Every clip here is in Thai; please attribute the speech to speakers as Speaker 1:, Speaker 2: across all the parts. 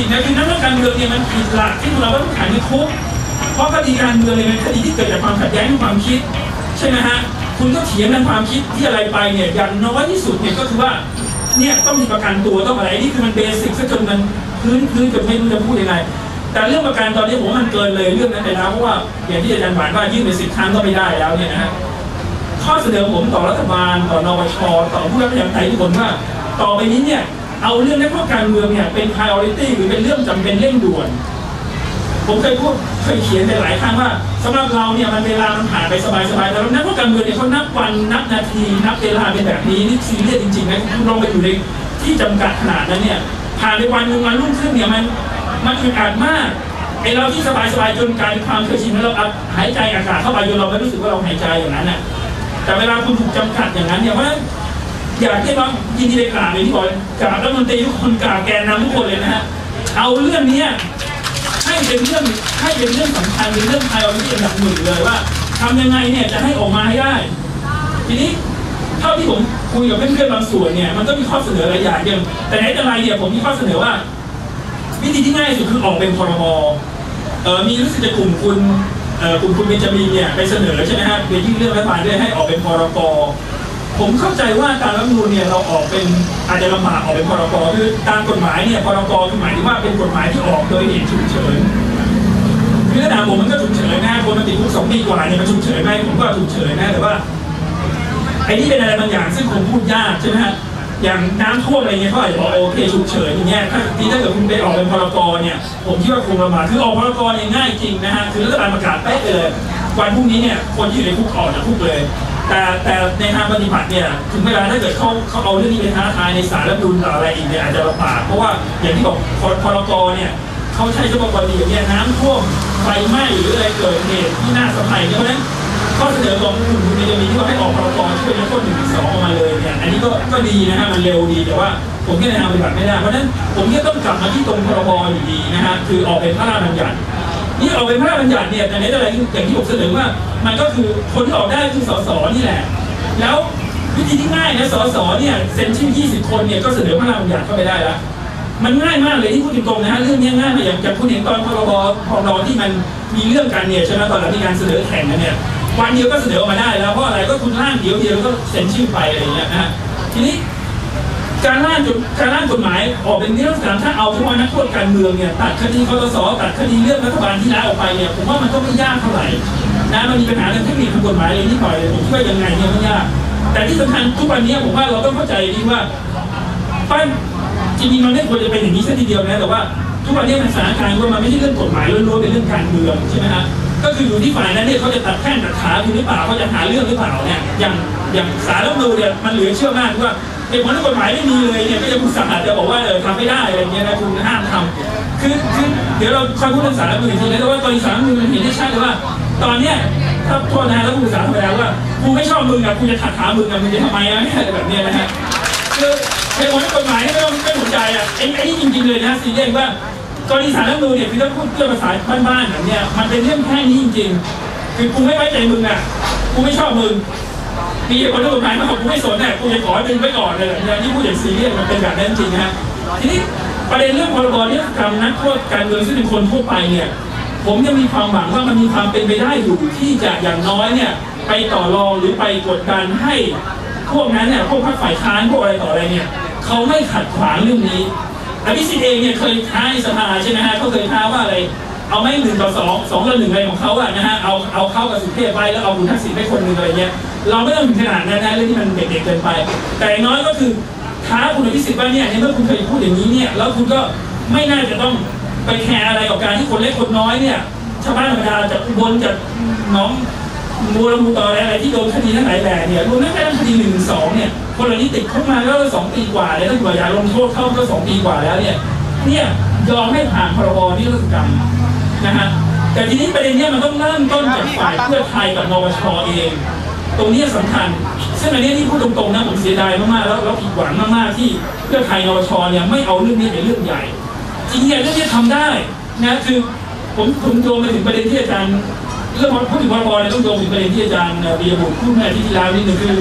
Speaker 1: ิงนะคือการเมืองเนี่ยมันผิดหลักที่เราต้องขังในคุกเพราะคดีการเมืองเนี่ยเป็นคดีที่เกิดจากความขัดแย้งในความคิด ใช่ไหมฮะคุณก็เถียงกันความคิดที่อะไรไปเนี่ยอย่างน้อยที่สุดเนี่ยก็คือว่าเนี่ยต้องมีประกันตัวต้องอะไรนี่คือมันเบสิกซะจนมันพื้นพื้นจะไม่รู้จะพูดยังไงแต่เรื่องประกันตอนนี้ผมมันเกินเลยเรื่องนั้นไปแล้วเพราะว่าอย่างที่อาจารย์หวานว่ายื่นไปสิบครั้งก็ไม่ได้แล้วเนี่ยนะฮะข้อเสนอผมต่อรัฐบาลต่อนปชต่อผู้รับราชการทุกคนว่า ต่อไปนี้เนี่ย เอาเรื่องนักโทษการเมืองเนี่ยเป็น priority หรือเป็นเรื่องจำเป็นเร่งด่วน ผมเคยพูดเคยเขียนไปหลายครั้งว่าสำหรับเราเนี่ยมันเวลามันผ่านไปสบายๆแต่นักโทษการเมืองเนี่ยเขานับวันนับนาทีนับเวลาเป็นแบบนี้นี่ซีเรียสจริงๆนะคุณลองไปอยู่ในที่จำกัดขนาดนั้นเนี่ยผ่านไปวันนึงวันรุ่งขึ้นเนี่ยมันมันอึดอัดมากไอเราที่สบายๆจนกลายเป็นความเคยชินแล้วเราหายใจอากาศเข้าไปจนเราไม่รู้สึกว่าเราหายใจอย่างนั้นน่ะแต่เวลาคุณถูกจำกัดอย่างนั้นเนี่ยเพราะฉะนั้น อยากให้ว่ายินดีเลยกราบเลยที่บอกกราบรัฐมนตรีทุกคนกราบแกนนำทุกคนเลยนะฮะเอาเรื่องนี้ให้เป็นเรื่องให้เป็นเรื่องสำคัญเป็นเรื่องไทยเอาที่อันดับหนึ่งเลยว่าทำยังไงเนี่ยจะให้ออกมาให้ได้ ทีนี้เท่าที่ผมคุยกับเพื่อนๆบางส่วนเนี่ยมันก็มีข้อเสนอหลายอย่างอย่างแต่ไหนแต่ไรเนี่ยผมมีข้อเสนอว่า วิธีที่ง่ายสุดคือออกเป็นพรบเออมีรู้สึกจะกลุ่มคุณเอ่อกลุ่มคุณเบนจามินเนี่ยไปเสนอใช่ไหมฮะไปยื่นเรื่องรัฐบาลด้วยให้ออกเป็นพรก ผมเข้าใจว่าการรัฐมนูญเนี่ยเราออกเป็นอาจจะลำบากออกเป็นพรกคือตามกฎหมายเนี่ยพรกคือหมายถึงว่าเป็นกฎหมายที่ออกโดยเหตุฉุกเฉินคือถ้าถามผมมันก็ฉุกเฉินนะคนมันติดคุกสองปีกว่าเนี่ยมันฉุกเฉินไหมผมก็ฉุกเฉินนะแต่ว่าไอ้นี่เป็นอะไรบางอย่างซึ่งคงพูดยากใช่ไหมฮะอย่างน้ำท่วมอะไรเงี้ยเขาอาจจะบอกโอเคฉุกเฉินอย่างเงี้ยถ้าที่ถ้าเกิดคุณไปออกเป็นพรกเนี่ย ผมคิดว่าคงลำบากคือออกพรกเนี่ยง่ายจริงนะฮะคือรัฐบาลประกาศเป๊ะเลย วันพรุ่งนี้เนี่ยคนที่อยู่ในคุกออกจากคุกเลย แต่แต่ในทางปฏิบัติเนี่ยถึงเวลาถ้าเกิดเขาเขาเอาเรื่องนี้ไปท้าทายในศาลรัฐธรรมนูลอะไรอีกเนี่ยอาจจะลำบากเพราะว่าอย่างที่บอกพรกเนี่ยเขาใช้เฉพาะกรณีอย่างเงี้ยน้ำท่วมไฟไหม้หรืออะไรเกิดเหตุที่น่าสะพายเนี่ยเพราะฉะนั้นข้อเสนอของคุณคุณจะมีที่ว่าให้ออกพรกช่วยลดต้นหนึ่งสองออกมาเลยเนี่ยอันนี้ก็ก็ดีนะฮะมันเร็วดีแต่ว่าผมแค่ในทางปฏิบัติไม่ได้เพราะฉะนั้นผมก็ต้องกลับมาที่ตรงพรบอยู่ดีนะฮะคือออกเป็นพระราชบัญญัติ นี่ออกเป็นพระราชบัญญัติเนี่ยแต่ในอะไรอย่างที่ผมเสนอว่า มันก็คือคนที่ออกได้คือสสนี่แหละ แล้ววิธีที่ง่ายนะสสเนี่ยเซ็นชื่อ 20 คนเนี่ยก็เสนอพระราชบัญญัติเข้าไปได้ล้วมันง่ายมากเลยที่พูดตรงๆนะฮะเรื่องนี้ง่ายมากอย่างจากคุณเห็นตอนพรบพรบที่มันมีเรื่องกันเนี่ยใช่ไหมตอนหลังมีการเสนอแข่งกันเนี่ยวันเดียวก็เสนอมาได้แล้วเพราะอะไรก็คุณร่างเดียวเดียวก็เซ็นชื่อไปอะไรอย่างเงี้ยนะฮะทีนี้ การร่างจดการร่างกฎหมายออกเป็นนิรศการถ้าเอาเฉพาะนักโทษการเมืองเนี่ยตัดคดีคอสตัดคดีเรื่องรัฐบาลที่ล้าออกไปเนี่ยผมว่ามันก็ไม่ยากเท่าไหร่นะมันมีปัญหาทางเทคนิคทางกฎหมายอะไรนิดหน่อยผมคิดว่ายังไงเนี่ยไม่ยาก แต่ที่สำคัญทุกวันนี้ผมว่าเราต้องเข้าใจดีว่าปั้นจริงๆมันไม่ควรจะเป็นอย่างนี้ซะทีเดียวนะแต่ว่าทุกวันนี้มันสถานการณ์ว่ามันไม่ใช่เรื่องกฎหมายล้วนๆเป็นเรื่องการเมืองใช่ไหมฮะก็คืออยู่ที่ฝ่ายนั้นเนี่ยเขาจะตัดแข้งตัดขาคุณหรือเปล่าเขาจะหาเรื่องหรือเปล่าเนี่ยอย่างอย่างสารรัฐมนูญเนี่ยมันเหลือเชื่อมากว่า เหตุผลที่กฎหมายไม่มีเลยเนี่ยก็จะคุณสาจะบอกว่าเออทำไม่ได้อะไรเงี้ยนะคุณห้ามทำคือคือเดี๋ยวเราค่อยพูดเรื่องสารรัฐมนูญอีกทีนะแต่ว่ากรณีสารรัฐมนูญมันเห็นได้ชัดเลยว่า ตอนเนี้ยถ้าโทษนะแล้วคุณสารไปแล้วว่ากูไม่ชอบมึงอะกูจะขัดขามึงอะมึงจะทำไมอะอะไรแบบเนี้ยนะฮะคือเหตุผลที่กฎหมายไม่ต้องไม่สนใจอะไอ้ไอ้นี่จริงๆเลยนะซีเรียสว่ากรณีสารรัฐมนูญเนี่ยคือถ้าพูดเรื่องภาษาบ้านๆแบบเนี้ยมันเป็นเรื่องแค่นี้จริงๆคือกูไม่ไว้ใจมึงอะกูไม่ชอบมึง มีเหตุผลทางกฎหมายมาบอกกูไม่สนเนี่ยกูจะขอให้มึงไว้ก่อนเลยแบบเนี้ยนี่พูดอย่างซีเรียสมันเป็นแบบนั้นจริงนะฮะทีนี้ประเด็นเรื่องพรบนิรกรรมนักโทษการเมืองซึ่งเป็นคนทั่วไปเนี่ยผมยังมีความหวังว่ามันมีความเป็นไปได้อยู่ที่จะอย่างน้อยเนี่ยไปต่อรองหรือไปกดดันให้พวกนั้นเนี่ยพวกพรรคฝ่ายค้านพวกอะไรต่ออะไรเนี่ยเขาไม่ขัดขวางเรื่องนี้อภิสิทธิ์เองเนี่ยเคยท้าในสภาใช่ไหมฮะเขาเคยท้าว่าอะไร เอาไม่หนึ่งต่อสองสองต่อหนึ่งอะไรของเขาอะนะฮะเอาเอาเข้ากับสุเทพไปแล้วเอาคุณทักษิณไปคนหนึ่งอะไรเงี้ยเราไม่ต้องถึงขนาดนั้นนะเรื่องที่มันเด็กๆเกินไป แต่น้อยก็คือท้าคุณอภิสิทธิ์ว่าเนี่ยในเมื่อคุณเคยพูดอย่างนี้เนี่ยแล้วคุณก็ไม่น่าจะต้องไปแคร์อะไรกับการที่คนเล็กคนน้อยเนี่ยชาวบ้านธรรมดาจากอุบลจากน้องมูลมูต่ออะไรที่โดนคดีทั้งหลายแหล่เนี่ยรวมทั้งคดีหนึ่งสองเนี่ยคนเหล่านี้ติดคุกมาแล้วสองปีกว่าเลยถ้าเกิดอยาลงโทษเข้าก็สองปีกว่าแล้วเนี่ยเนี่ย ยอมให้ผ่านพรบนิรศกรรมนะฮะแต่ทีนี้ประเด็นเนี้ยมันต้องเริ่มต้นจากฝ่ายเพื่อไทยกับนปชเอง ตรงนี้สำคัญ ซึ่งอันนี้ที่พูดตรงๆนะผมเสียดายมากๆแล้วเราผิดหวังมากๆที่เพื่อไทยนปชเนี่ยไม่เอาเรื่องนี้เป็นเรื่องใหญ่ จริงๆเนี่ยเรื่องนี้ทำได้นะคือผมผมโยงไปถึงประเด็นที่อาจารย์เรื่องพูดถึงพรบเนี่ยต้องโยงถึงประเด็นที่อาจารย์เบียบุตรพูดเมื่ออาทิตย์ที่แล้วนิดนึงคือ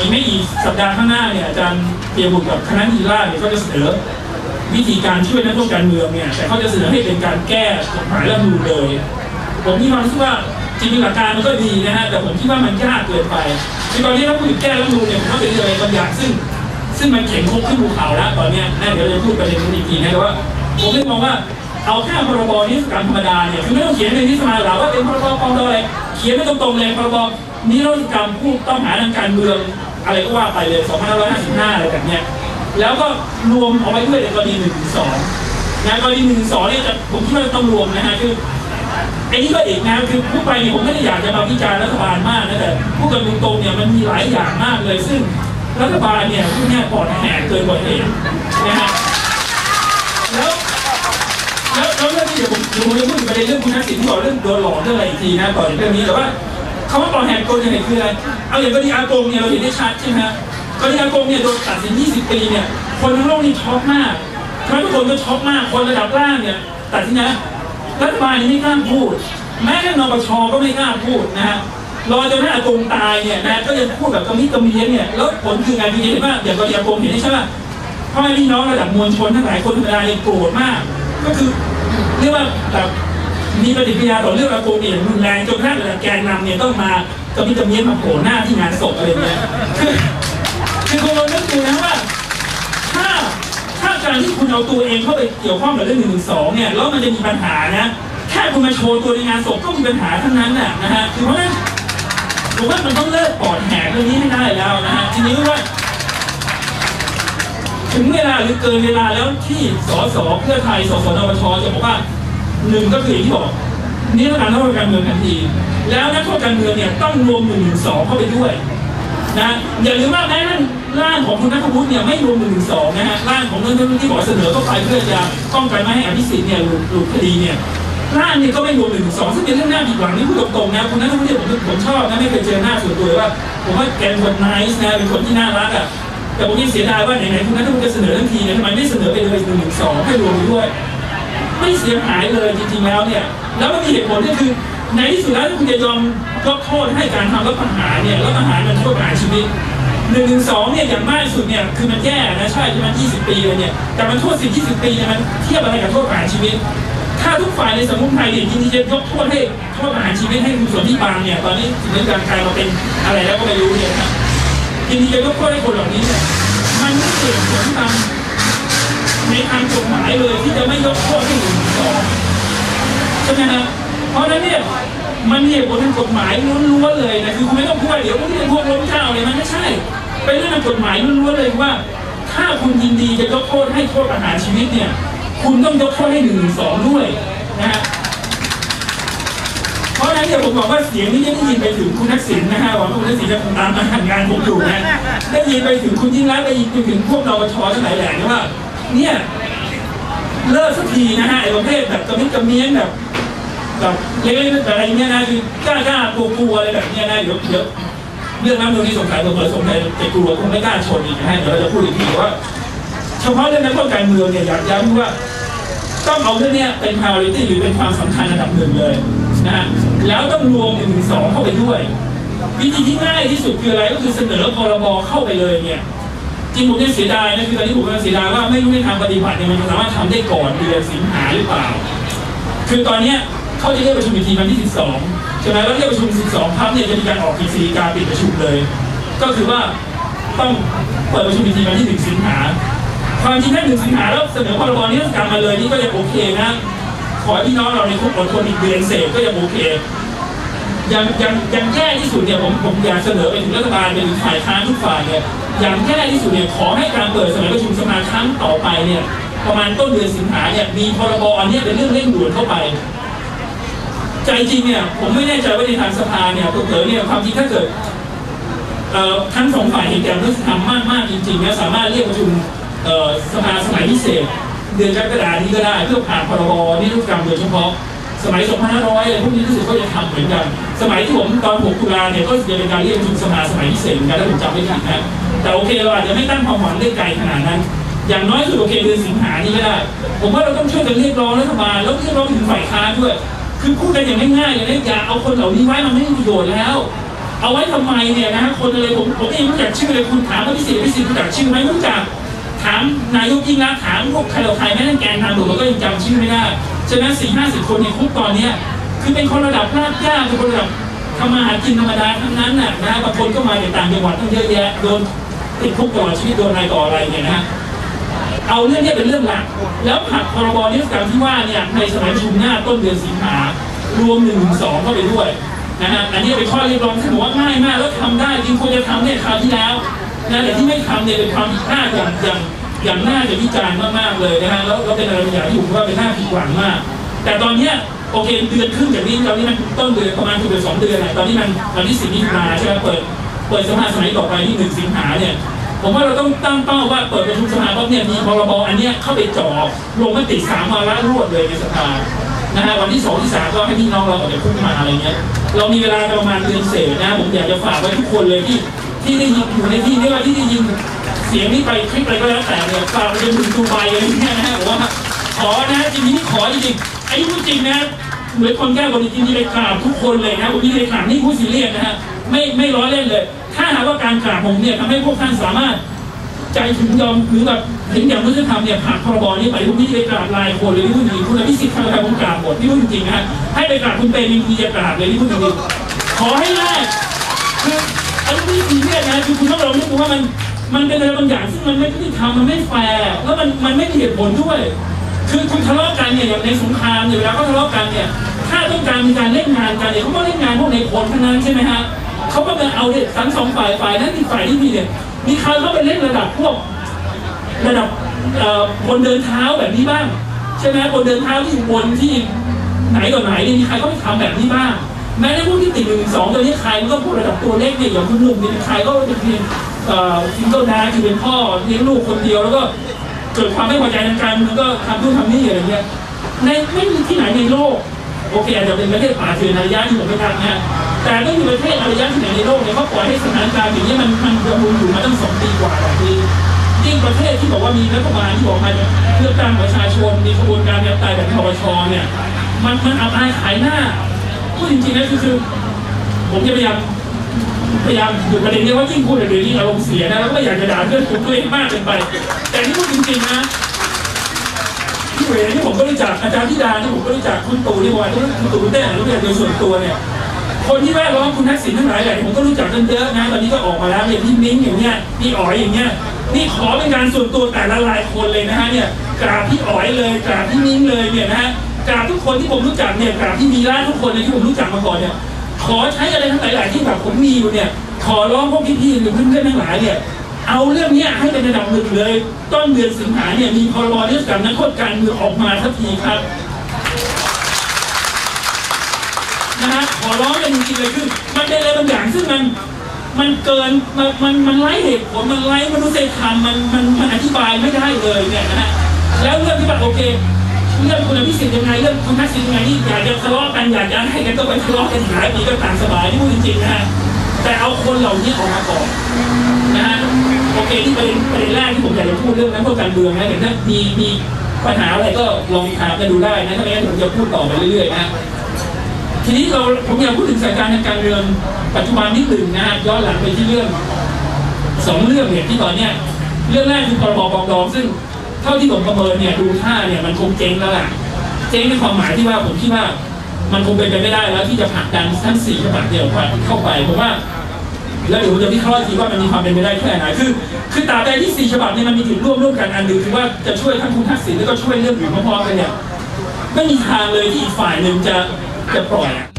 Speaker 1: อีกไม่กี่สัปดาห์ข้างหน้าเนี่ยอาจารย์เบียบุตรกับคณะทีราเนี่ยก็จะเสนอ วิธีการช่วยนักโทษการเมืองเนี่ยแต่เขาจะเสนอให้เป็นการแก้กฎหมายรัฐธรรมนูญเลย ผมมีความรู้สึกว่าจริงๆหลักการมันก็ดีนะฮะแต่ผมคิดว่ามันยากเกินไปคือตอนนี้ถ้าพูดถึงแก้รัฐธรรมนูญเนี่ยผมว่าเป็นอะไรบางอย่างซึ่ง ซึ่งมันเข็นคบขึ้นภูเขาแล้วตอนเนี้ยนะเดี๋ยวเราจะพูดประเด็นนี้อีกทีนะแต่ว่า ผมเลยมองว่าเอาแค่พรบนิรศการธรรมดาเนี่ยคือไม่ต้องเขียนในนิสมาหรอกว่าเป็นพรบปองดอยเขียนไม่ตรงๆเลยพรบนิรศกรรมผู้ต้องหาทางการเมืองอะไรก็ว่าไปเลย 2555 อะไรแบบเนี้ย แล้วก็รวมเอาไว้ด้วยในกรณี1นึสองนะกรณีหนึ่งสองเนี่ยจะผมคิดว่าต้องรวมนะฮะคืออ้นี่ก็อีกนะคือพูดไปเนี่ยผมไม่ได้อยากจะมาวิจารณ์รัฐบาลมากนะแต่พูดกันตรงๆเนี่ยมันมีหลายอย่างมากเลย ซึ่งรัฐบาลเนี่ยพูดเนี่ยปอดแหกเกินกว่าเหตุนะฮะแล้วแล้วเรื่องนี้เดี๋ยวผมเดี๋ยวผมจะพูดถึงประเด็นเรื่องคุณทักษิณที่บอกเรื่องโดนหลอกเรื่องอะไรอีกทีนะต่อจากเรื่องนี้แต่ว่าคำว่าปอดแหกเกินกว่าเหตุคืออะไรเอาอย่างกรณีอาโกงเนี่ยเราเห็นได้ชัดใช่ไหม ฮะกรณีอากงเนี่ยโดนตัดสิน 20 ปีเนี่ย คนทั้งโลกนี่ช็อกมากทำไมทุกคนก็ช็อกมาก คนระดับล่างเนี่ยตัดสินนะรัฐบาลยังไม่กล้าพูด แม้กระทั่นปชก็ไม่กล้าพูดนะฮะรอจนหน้าอากงตายเนี่ยนะก็ยังพูดแบบกระมิดกระเมียนเนี่ยแล้วผลคือไงพี่เห็นว่าอย่างกรณีอากงเห็นใช่ไหมพ่อแม่พี่น้องระดับมวลชนทั้งหลายคนธรรมดาเนี่ยโกรธมาก ก็คือเรียกว่าแบบมีปฏิกิริยาต่อเรื่องอากงเนี่ยรุนแรงจนกระทั่งระดับแกนนำเนี่ยต้องมากระมิดกระเมียนมาโผล่หน้าที่งานศพอะไรเงี้ยคือคือคุณลองนึกดูนะว่า ถ้าถ้า การที่คุณเอาตัวเองเข้าไปเกี่ยวข้องกับเรื่องหนึ่งหนึ่งสองเนี่ยแล้วมันจะมีปัญหานะแค่คุณมาโชว์ตัวในงานศพก็มีปัญหาทั้งนั้นน่ะนะฮะคือเพราะนั้นผมว่ามันต้องเลิกปอดแหกเรื่องนี้ให้ได้แล้วนะฮะทีนี้ว่าถึงเวลาหรือเกินเวลาแล้วที่สสเพื่อไทยสสนปชจะบอกว่าหนึ่งก็คืออย่างที่บอกนี่ต้องการนักโทษการเมืองทันที แล้วนักโทษการเมืองเนี่ยต้องรวมหนึ่งหนึ่งสองเข้าไปด้วย นะอย่าลืมว่าแม้ท่านร่างของคุณนัทวุฒิเนี่ยไม่รวมหนึ่งสองนะฮะร่างของเรื่องที่บอกเสนอเข้าไปเพื่อจะป้องกันไม่ให้อภิสิทธิ์เนี่ยหลุดหลุดคดีเนี่ยร่างเนี่ยก็ไม่รวมหนึ่งสองซึ่งเป็นเรื่องน่าผิดหวังนี่พูดตรงๆนะคุณนัทวุฒิเนี่ยผมผมชอบนะไม่เคยเจอหน้าส่วนตัวว่า ผมว่าแกเป็นคนน c e นะเป็นคนที่น่ารักอะแต่ผมยังเสียดายว่าไหนๆคุณนัทวุฒิจะเสนอทันทีเนี่ยทำไมไม่เสนอไปเลยหนึ่งหนึ่งสองให้รวมไปด้วย ไม่เสียหายเลยจริงๆแล้วเนี่ยแล้วมันมีเหตุผลก็คือ ในที่สุดแล้วถ้าคุณจะยอมยกโทษให้การทำรัฐประหารเนี่ยรัฐประหารมันโทษประหารชีวิตหนึ่งหนึ่งสองเนี่ยอย่างมากสุดเนี่ยคือมันแย่นะใช่ที่มันยี่สิบปีเลยเนี่ยแต่มันโทษสิบยี่สิบปีเนี่ยมันเทียบอะไรกับโทษประหารชีวิต ถ้าทุกฝ่ายในสังคมไทยเนี่ยยินดีจะยกโทษให้โทษประหารชีวิตให้คุณส่วนที่บางเนี่ยตอนนี้ถึงเรื่องการกลายมาเป็นอะไรแล้วก็ไม่รู้เนี่ยนะยินดีจะยกโทษให้คนเหล่านี้เนี่ยมันไม่เกิดผลตามในทางกฎหมายเลยที่จะไม่ยกโทษให้หนึ่งสองใช่ไหมฮะ เพราะฉะนั้นเนี่ยมันเหตุผลทางกฎหมายล้วนๆเลยนะคือคุณไม่ต้องพูดว่าเดี๋ยวพวกนี้พวกล้มเจ้าเลยมันไม่ใช่เป็นเรื่องทางกฎหมายล้วนๆเลยว่า ถ้าคุณยินดีจะยกโทษให้โทษประหารชีวิตเนี่ย คุณต้องยกโทษให้หนึ่งสองด้วยนะฮะเพราะฉะนั้นเนี่ยผมบอกว่าเสียงนี้ได้ยินไปถึงคุณทักษิณนะฮะหวังว่าคุณทักษิณจะตามมาทำงานผมอยู่นะได้ยินไปถึงคุณยิ่งรักได้ยินไปถึงพวกนปชทั้งหลายแหล่ว่า เนี่ยเลิกสักทีนะฮะไอ้ประเภทแบบกระมิดกระเมียนแบบ แบบเล็กๆแบบอะไรเงี้ยนะคือกล้ากล้ากลัวกลัวอะไรแบบเนี้ยนะเดี๋ยวเดี๋ยวเรื่องน้ำเรื่องนี้สงสัยผมเลยสงสัยจะกลัวคงไม่กล้าชนอีกนะฮะเดี๋ยวเราจะพูดอีกทีว่าเฉพาะเรื่องนักโทษการเมืองเนี่ยอยากย้ำว่าต้องเอาเรื่องเนี้ยเป็น priority หรือเป็นความสำคัญระดับหนึ่งเลยนะฮะแล้วต้องรวมหนึ่งสองเข้าไปด้วย วิธีที่ง่ายที่สุดคืออะไรก็คือเสนอพรบเข้าไปเลยเนี่ยจริงผมยังเสียดายนะคือตอนนี้ผมกำลังเสียดายว่าไม่รู้ในทางปฏิบัติเนี่ยมันสามารถทำได้ก่อนเดือนสิงหาหรือเปล่า คือตอนเนี้ย เขาจะเรียกประชุมอีกทีวันที่ 12 ใช่ไหมแล้วเรียกประชุม 12พับเนี่ยจะมีการออกกฤษฎีกาปิดประชุมเลย ก็คือว่าต้องเปิดประชุมอีกทีวันที่1สิงหาความจริงถ้าหนึ่งสิงหาแล้วเสนอพรบนี้กรรมมาเลยนี่ก็ยังโอเคนะ ขอพี่น้องเราในคุกอดทนอีกเดือนเศษก็ยังโอเคยังยังยังแย่ที่สุดเนี่ยผมผมอยากเสนอไปถึงรัฐบาลไปถึงฝ่ายค้านทุกฝ่ายเนี่ยอย่างแย่ที่สุดเนี่ยขอให้การเปิดสมัยประชุมสภาครั้งต่อไปเนี่ยประมาณต้นเดือนสิงหาเนี่ยมีพรบอันนี้เป็นเรื่องเร่งด่วนเข้าไป ใจจริงเนี่ยผมไม่แน่ใจว่าในทางสภาเนี่ยเผลอเนี่ยความจริงถ้าเกิดทั้งสองฝ่ายเห็นแก่รื่องธรรมมากๆจริงๆเนี่ยสามารถเรียกประชุมสภาสมัยพิเศษ เดือนกรกฎานี้ก็ได้เพื่อผ่านพรบนิรโทษกรรมโดยเฉพาะ สมัย 2500อะไรพวกนี้รู้สึกก็จะทำเหมือนกัน สมัยที่ผมตอน 6 ตุลาเนี่ยก็จะเป็นการเรียกประชุมสภาสมัยพิเศษเหมือนกันถ้าผมจำไม่ผิดนะแต่โอเคเราอาจจะไม่ตั้งความหวังได้ไกลขนาดนั้นอย่างน้อยสุดโอเคเดือนสิงหานี่ก็ได้ ผมว่าเราต้องช่วยกันเรียกร้องรัฐบาลแล้วเรียกร้องถึงฝ่ายค้านด้วย คือพูดกันอย่างง่ายๆอย่างนี้อย่าเอาคนเหล่านี้ไว้มันไม่มีประโยชน์แล้ว เอาไว้ทำไมเนี่ยนะฮะคนอะไรผมผมเองรู้จักชื่อเลยคุณถามว่าพิเศษพิเศษรู้จักชื่อไหมรู้จักถามนายกยิ่งรักถามพวกใครเราใครแม้แต่แกนนำผมก็ยังจำชื่อไม่ได้ฉะนั้นสี่ห้าสิบคนในคุกตอนเนี้ยคือเป็นคนระดับรากหญ้าเป็นคนระดับทำมาหากินธรรมดาทั้งนั้นน่ะนะบางคนก็มาจากต่างจังหวัดตั้งเยอะแยะโดนติดคุกตลอดชีวิตโดนอะไรต่ออะไรเนี่ยนะฮะ เอาเรื่องนี้เป็นเรื่องหลัก แล้วผลักพรบนิรกรรมที่ว่าเนี่ยในสมัยประชุมหน้าต้นเดือนสิงหารวมหนึ่งสองเข้าไปด้วยนะฮะอันนี้เป็นข้อเรียกร้องที่ผมว่าง่ายมากแล้วทำได้จริงควรจะทำเนี่ยคราวที่แล้วนะแต่ที่ไม่ทำเนี่ยเป็นความผิดพลาดอย่างอย่างอย่างน่าจะวิจารณ์มากๆเลยนะฮะแล้วแล้วเป็นอะไรบางอย่างที่ผมว่าเป็นหน้าผิดหวังมาก แต่ตอนเนี้ยโอเคเดือนครึ่งจากนี้ตอนนี้มันต้นเดือนประมาณเกือบสองเดือนแหละตอนนี้มันวันที่สิบมิถุนาใช่ไหมเปิดเปิดสภาสมัยต่อไปที่หนึ่งสิงหาเนี่ย ผมว่าเราต้องตั้งเป้าว่าเปิดประชุมสภาปั๊บเนี่ยมีพรบอันเนี้ยเข้าไปจ่อลงมติสามวาระรวดเลยในสภานะฮะวันที่สองที่สามก็ให้พี่น้องเราออกจากคุกมาอะไรเงี้ยเรามีเวลาประมาณเดือนเศษนะผมอยากจะฝากไว้ทุกคนเลยที่ที่ได้ยินอยู่ในที่นี้ว่าที่ได้ยินเสียงนี้ไปคลิปอะไรก็แล้วแต่เนี่ยฝากไปจนถึงดูไบอะไรเงี้ยนะฮะผมว่าขอนะจริงๆนี่ขอจริงๆไอ้พูดจริงนะเหมือนคนแก้บนจริงๆนี่เลยกราบทุกคนเลยนะผมนี่เลยกราบนี่พูดซีเรียสนะฮะไม่ไม่ล้อเล่นเลย ถ้าหากว่าการกราบผมเนี่ยทำให้พวกท่านสามารถ ใจถึงยอมหรือแบบถึงอย่างมุสลิมเนี่ยผ่านพรบนี้ไปพวกนี้ไปกราบลายคนเลยที่พูดจริงคุณอภิสิทธิ์ทำอะไรผมกราบหมดที่พูดจริงนะฮะให้ไปกราบคุณเปรมินทีจะกราบเลยที่พูดจริงขอให้ได้คืออันนี้ทีเนี่ยนะคือคุณต้องลองนึกว่ามันมันเป็นอะไรบางอย่างซึ่งมันไม่ยุติธรรมมันไม่แฟร์แล้วมันมันไม่เหตุผลด้วย คือคุณทะเลาะกันเนี่ยอย่างในสงครามเนี่ยเวลาเขาทะเลาะกันเนี่ย ถ้าต้องการมีการเล่นงานกันเนี่ยเขาก็เล่นงานพวกในพลทั้งนั้นใช่ไหมฮะ เขาก็มาเอาเนี่ยทั้งสองฝ่ายฝ่ายนั้นอีกฝ่ายที่มีเนี่ยมีใครเข้าไปเล่นระดับพวกระดับเอ่อบนเดินเท้าแบบนี้บ้าง ใช่ไหมบนเดินเท้าที่อยู่บนที่ไหนต่อไหนเนี่ยมีใครเขาไปทำแบบนี้บ้างแม้ในพวกที่ติดหนึ่งสองตัวนี้ใครมันก็พวกระดับตัวเล็กเนี่ยอย่างคุณลุงเนี่ยใครก็เป็นเพียงซิงเกิลดาคือเป็นพ่อเลี้ยงลูกคนเดียวแล้วก็เกิดความไม่พอใจทางการมืองก็ทำนู่นทำนี่อะไรเงี้ยในไม่มีที่ไหนในโลก โอเคอาจจะเป็นประเทศป่าเถื่อนอารยะที่ผมไม่ทำนะฮะ แต่ไม่มีประเทศอารยะที่ไหนในโลกเนี่ยเขาปล่อยให้สถานการณ์อย่างนี้มันมันดำรงอยู่มาตั้งสองปีกว่าแบบนี้ยิ่งประเทศที่บอกว่ามีรัฐบาลที่บอกมาเลือกตั้งประชาชนมีกระบวนการแบบตายแบบคอชเนี่ย มันมันอับอายขายหน้าพูดจริงๆนะคือคือ ผมจะพยายามพยายามหยุดประเด็นนี้ว่ายิ่งพูดเดี๋ยวนี้อารมณ์เสียนะแล้วก็อยากจะด่าเพื่อนผมตัวเองมากเกินไป แต่นี่พูดจริงๆนะพี่เวนี่ผมก็รู้จักอาจารย์ธิดาที่ผมก็รู้จักคุณตู่ที่ว่คุณตู่เต้รู้จักโดยส่วนตัวเนี่ย คนที่แวดล้อมคุณทักษิณทั้งหลายแหล่ผมก็รู้จักกันเยอะนะตอนนี้ก็ออกมาแล้วเนี่ยพี่มิ้งอย่างเงี้ยพี่อ๋อยอย่างเงี้ยนี่ขอเป็นการส่วนตัวแต่ละรายคนเลยนะฮะเนี่ยกราบพี่อ๋อยเลยกราบพี่มิ้งเลยเนี่ยนะฮะกราบทุกคนที่ผมรู้จักเนี่ยกราบพี่มีร้านทุกคนเลยที่ผมรู้จักมาก่อนเนี่ยขอใช้อะไรทั้งหลายๆที่แบบผมมีอยู่เนี่ยขอร้องพวกพี่ๆหรือเพื่อนๆทั้งหลายเนี่ยเอาเรื่องเนี้ยให้เป็นระดับหนึ่งเลย ต้นเดือนสิงหาเนี่ยมีพรบเรื่องการนักโทษการเมืองออกมาทันทีครับ นะฮะขอร้องกันจริงๆเลยคือมันเป็นอะไรบางอย่างซึ่งมันมันเกินมันมันมันไร้เหตุผลมันไร้มนุษยธรรมมันมันมันอธิบายไม่ได้เลยเนี่ยนะฮะแล้วเรื่องที่แบบโอเคเรื่องคุณอภิสิทธิ์ยังไงเรื่องคุณทักษิณยังไงนี่อยากจะทะเลาะกันอยากจะให้กันก็ไปทะเลาะกันหลายปีก็ต่ามสบายที่พูดจริงๆนะฮะแต่เอาคนเหล่านี้ออกมาก่อนนะฮะโอเคที่ประเด็นประเด็นแรกที่ผมอยากจะพูดเรื่องนั้นพวกการเมืองนะเดี๋ยวถ้ามีมีปัญหาอะไรก็ลองถามกันดูได้นะถ้าไม่งั้นผมจะพูดต่อไปเรื่อยๆนะ ทีนี้เราผมอยากพูดถึงสถานการณ์การเมืองปัจจุบันนิดหนึ่งนะฮะย้อนหลังไปที่เรื่องสองเรื่องเนี่ยที่ตอนเนี้ยเรื่องแรกคือพรบปองดองซึ่งเท่าที่ผมประเมินเนี่ยดูท่าเนี่ยมันคงเจ๊งแล้วล่ะเจ๊งในความหมายที่ว่าผมคิดว่ามันคงเป็นไปไม่ได้แล้วที่จะผลักดันทั้งสี่ฉบับเนี่ยเข้าไปผมว่าแล้วเดี๋ยวจะวิเคราะห์อีกทีว่ามันมีความเป็นไปได้แค่ไหนคือ คือตราบใดที่สี่ฉบับเนี่ยมันมีจุดร่วมร่วมกันอันหนึ่งคือว่าจะช่วยทั้งคุณทักษิณแล้วก็ช่วยเรื่องอื่นพร้อมๆกันเนี่ยไม่มีทางเลยที่อีกฝ่ายหนึ่งจะ จะปล่อย